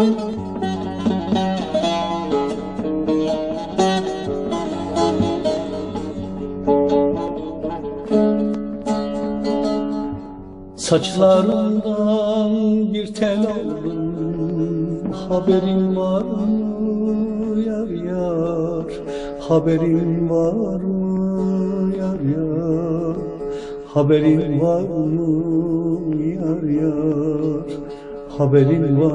Saçlarından bir tel aldım Haberin var mı yar yar? Haberin var mı yar yar? Haberin var mı yar yar Haberin var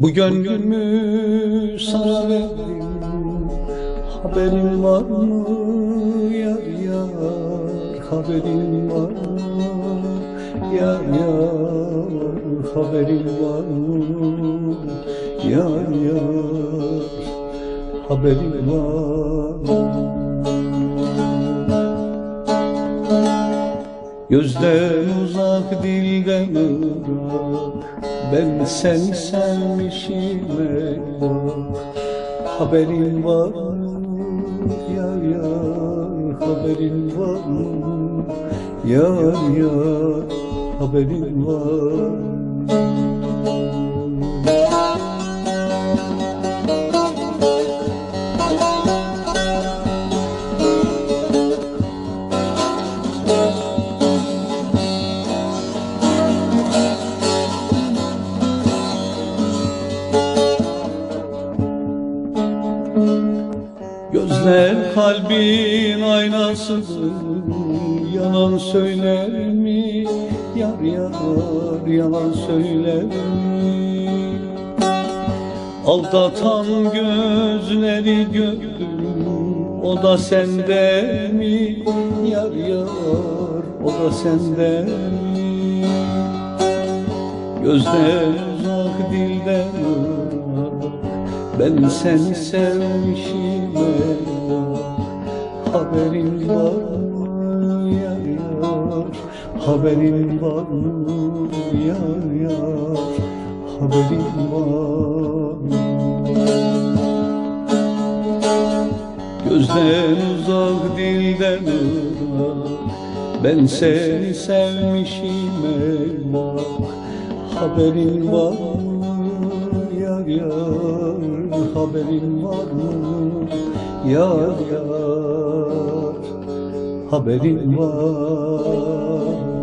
Bu gönlümü sana verdim. Haberin var mı? Yar yar Haberin var mı? Yar yar Haberin var mı? Yar yar Haberin var mı Gözden uzak dilden ırak Ben seni sevmişim Haberin var mı? Yar yar Haberin var mı? Yar yar Haberin var mı kalbin aynasıdır. Yalan söyler mi yar yar Yalan söyler mi Aldatan gözleri gördüm O da sende mi yar yar O da sende mi Gözden uzak dilden Ben seni sevmişim Haberin var mı yar yar Haberin var mı yar yar Haberin var. Mı Gözden uzak dilden ırak Ben seni sevmişim eyvah Haberin var mı yar yar Haberin var mı yar yar Haberin var